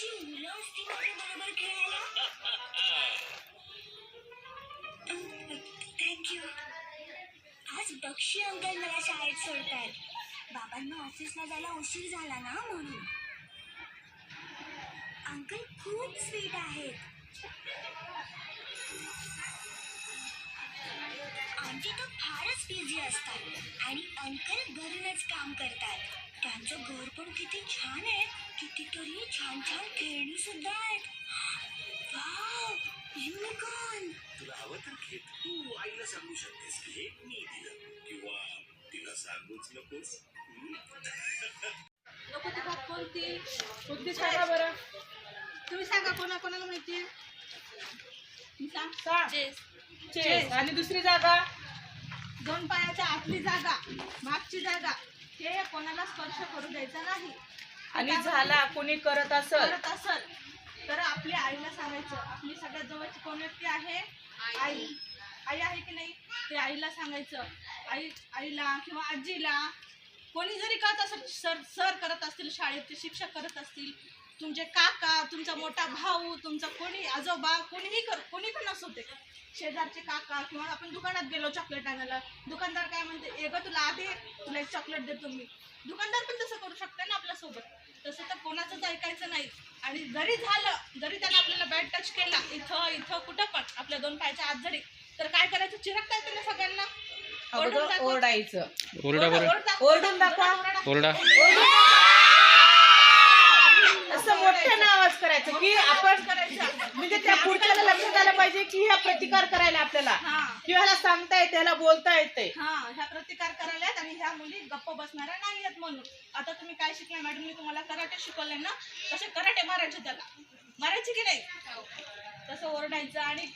आताची मुलं असती माझ्या बरोबर खेळायला थँक्यू आज बक्षी अंकल मला शाळेत सोडतायत. बाबांना ऑफिसला जायला उशीर झाला ना म्हणून. अंकल खूप स्वीट आहेत. तर फारच बिझी असतात आणि अंकल घरूनच काम करतात. त्यांचं घर पण किती छान आहे. कितीतरी छान छान खेळणी सुद्धा आहेत. वाव युनिकॉर्न तुला हवं तर घे तू आईला सांगू शकतेस की हे मी दिलं. किंवा तिला सांगूच नकोस. हं? नको ती भात कोणती कोणती सांगा बरं. तुम्ही सांगा कोणा कोणाला माहिती? सांग सांग. चेस चेस आणि दुसरी जागा? दोन पायाच्या आतली जागा मागची जागा हे कोणाला स्पर्श करू द्यायचा नाही. आणि झाला कोणी करत असल? करत असल तर आपल्या आईला सांगायचं. आपली सगळ्यात जवळची कोण व्यक्ती आहे? आई. आई आहे की नाही? ते आईला सांगायचं. आई आईला किंवा आजीला कोणी जरी करत असेल सर सर करत असतील शाळेचे शिक्षक करत असतील तुमचे काका तुमचा मोठा भाऊ तुमचा कोणी आजोबा कोणीही कर कोणी पण असू दे. शेजारचे काका किंवा आपण दुकानात गेलो चॉकलेट आणायला दुकानदार काय म्हणते ए ग तुला आधी तुला एक चॉकलेट देतो मी. दुकानदार पण तसं करू शकते ना आपल्यासोबत. तसं तर कोणाचंच ऐकायचं नाही. आणि जरी झालं जरी त्यानं आपल्याला बॅड टच केला इथं इथं कुठं पण आपल्या दोन पायाच्या आत जरी तर काय करायचं? चिरकता येतं ना सगळ्यांना? अगोदर दाखव. ओरडायचं. ओरडा बरं. ओरड दाखव. ओरडून दाखवा. ओरडा. असं मोठ्यानं आवाज करायचं की आपण करायचं. म्हणजे त्या पुढच्याला लक्षात आलं पाहिजे की ह्या प्रतिकार करायला आपल्याला. हा. किंवा ह्याला सांगता येते ह्याला बोलता येते. हा ह्या प्रतिकार करायला आणि ह्या मुली गप्प बसणाऱ्या नाही आहेत म्हणून. आता तुम्ही काय शिकला मॅडम मी तुम्हाला कराटे शिकवले ना तसे कराटे मारायचे त्याला. मारायचे की नाही? तसं ओरडायचं आणि